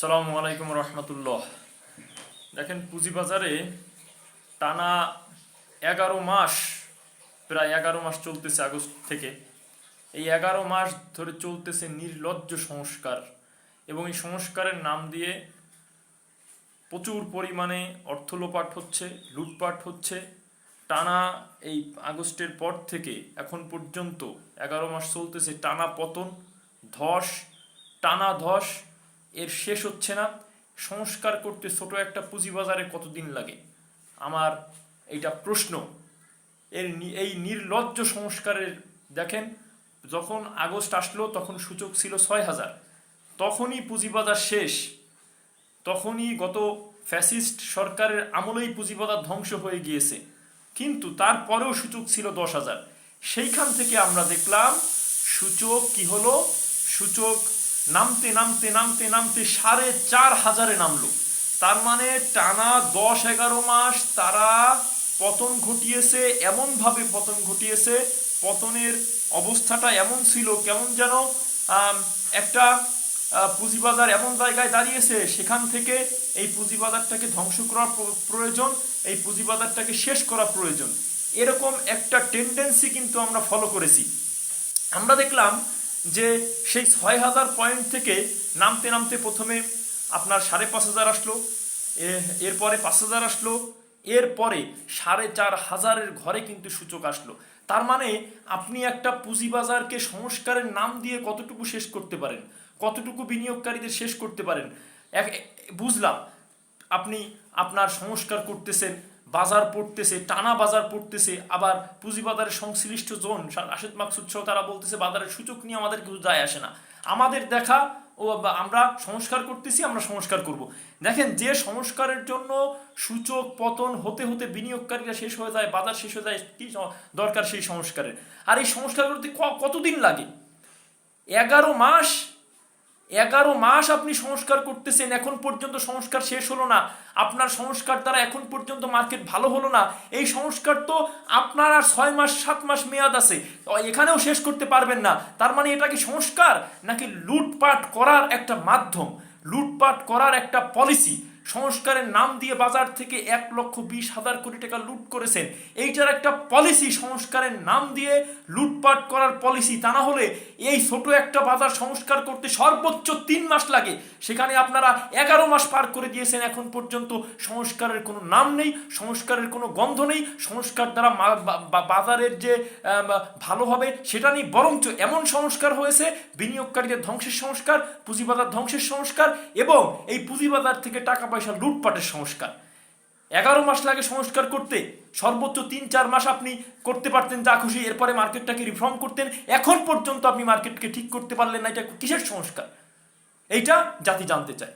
আসসালামু আলাইকুম রহমতুল্লাহ। দেখেন পুঁজিবাজারে টানা এগারো মাস, প্রায় এগারো মাস চলতেছে আগস্ট থেকে। এই এগারো মাস ধরে চলতেছে নির্লজ্জ সংস্কার এবং এই সংস্কারের নাম দিয়ে প্রচুর পরিমাণে অর্থ লোপাট হচ্ছে, লুটপাট হচ্ছে। টানা এই আগস্টের পর থেকে এখন পর্যন্ত এগারো মাস চলতেছে টানা পতন, ধস, টানা ধস। এর শেষ হচ্ছে না। সংস্কার করতে ছোট একটা পুঁজিবাজারে কতদিন লাগে? আমার এইটা প্রশ্ন। এর এই নির্লজ্জ সংস্কারের, দেখেন, যখন আগস্ট আসলো, তখন সূচক ছিল ছয় হাজার। তখনই পুঁজিবাজার শেষ। তখনই গত ফ্যাসিস্ট সরকারের আমলেই পুঁজিবাজার ধ্বংস হয়ে গিয়েছে। কিন্তু তারপরেও সূচক ছিল দশ হাজার। সেইখান থেকে আমরা দেখলাম সূচক কি হলো? সূচক নামতে নামতে নামতে নামতে সাড়ে চার হাজারে নামলো। তার মানে টানা দশ, এগারো মাস তারা পতন ঘটিয়েছে, এমনভাবে পতন ঘটিয়েছে, পতনের অবস্থাটা এমন ছিল, কেমন যেন একটা পুঁজিবাজার এমন জায়গায় দাঁড়িয়েছে, সেখান থেকে এই পুঁজিবাজারটাকে ধ্বংস করা প্রয়োজন, এই পুঁজিবাজারটাকে শেষ করা প্রয়োজন। এরকম একটা টেন্ডেন্সি কিন্তু আমরা ফলো করেছি। আমরা দেখলাম যে সেই ছয় হাজার পয়েন্ট থেকে নামতে নামতে প্রথমে আপনার সাড়ে পাঁচ হাজার আসলো এরপরে পাঁচ হাজার আসলো, এরপরে সাড়ে চার হাজারের ঘরে কিন্তু সূচক আসলো। তার মানে আপনি একটা পুঁজিবাজারকে সংস্কারের নাম দিয়ে কতটুকু শেষ করতে পারেন, কতটুকু বিনিয়োগকারীদের শেষ করতে পারেন, এক- বুঝলাম, আপনি আপনার সংস্কার করতেছেন বাজার পড়তেছে, টানা বাজার পড়তেছে, আবার পুঁজিবাজারের সংশ্লিষ্ট জোন রাশেদ মাকসুদ সহ তারা বলতেছে, বাজারের সূচক নিয়ে আমাদের কিছু যায় আসে না। আমাদের দেখা ও আমরা সংস্কার করতেছি, আমরা সংস্কার করব। দেখেন, যে সংস্কারের জন্য সূচক পতন হতে হতে বিনিয়োগকারীরা শেষ হয়ে যায়, বাজার শেষ হয়ে যায়, কি দরকার সেই সংস্কারের। আর এই সংস্কার করতে কতদিন লাগে? এগারো মাস এগারো মাস আপনি সংস্কার করতেছেন, এখন পর্যন্ত সংস্কার শেষ হলো না। আপনার সংস্কার দ্বারা এখন পর্যন্ত মার্কেট ভালো হলো না। এই সংস্কার তো আপনার আর ছয় মাস, সাত মাস মেয়াদ আছে। এখানেও শেষ করতে পারবেন না। তার মানে এটা কি সংস্কার? নাকি লুটপাট করার একটা মাধ্যম? লুটপাট করার একটা পলিসি সংস্কারের নাম দিয়ে বাজার থেকে এক লক্ষ বিশ হাজার কোটি টাকা লুট করেছেন। এইটার একটা পলিসি সংস্কারের নাম দিয়ে লুটপাট করার পলিসি তা না হলে এই ছোট একটা বাজার সংস্কার করতে সর্বোচ্চ তিন মাস লাগে। সেখানে আপনারা এগারো মাস পার করে দিয়েছেন। এখন পর্যন্ত সংস্কারের কোনো নাম নেই, সংস্কারের কোনো গন্ধ নেই। সংস্কার দ্বারা বাজারের যে ভালো হবে সেটা নেই। বরঞ্চ এমন সংস্কার হয়েছে, বিনিয়োগকারীদের ধ্বংসের সংস্কার, পুঁজিবাজার ধ্বংসের সংস্কার এবং এই পুঁজিবাজার থেকে টাকা পয়সা লুটপাটের সংস্কার। এগারো মাস লাগে সংস্কার করতে, সর্বোচ্চ তিন চার মাস আপনি করতে পারতেন যা খুশি, এরপরে মার্কেটটাকে রিফর্ম করতেন। এখন পর্যন্ত আপনি মার্কেটকে ঠিক করতে পারলেন না, এটা কিসের সংস্কার? এইটা জাতি জানতে চায়।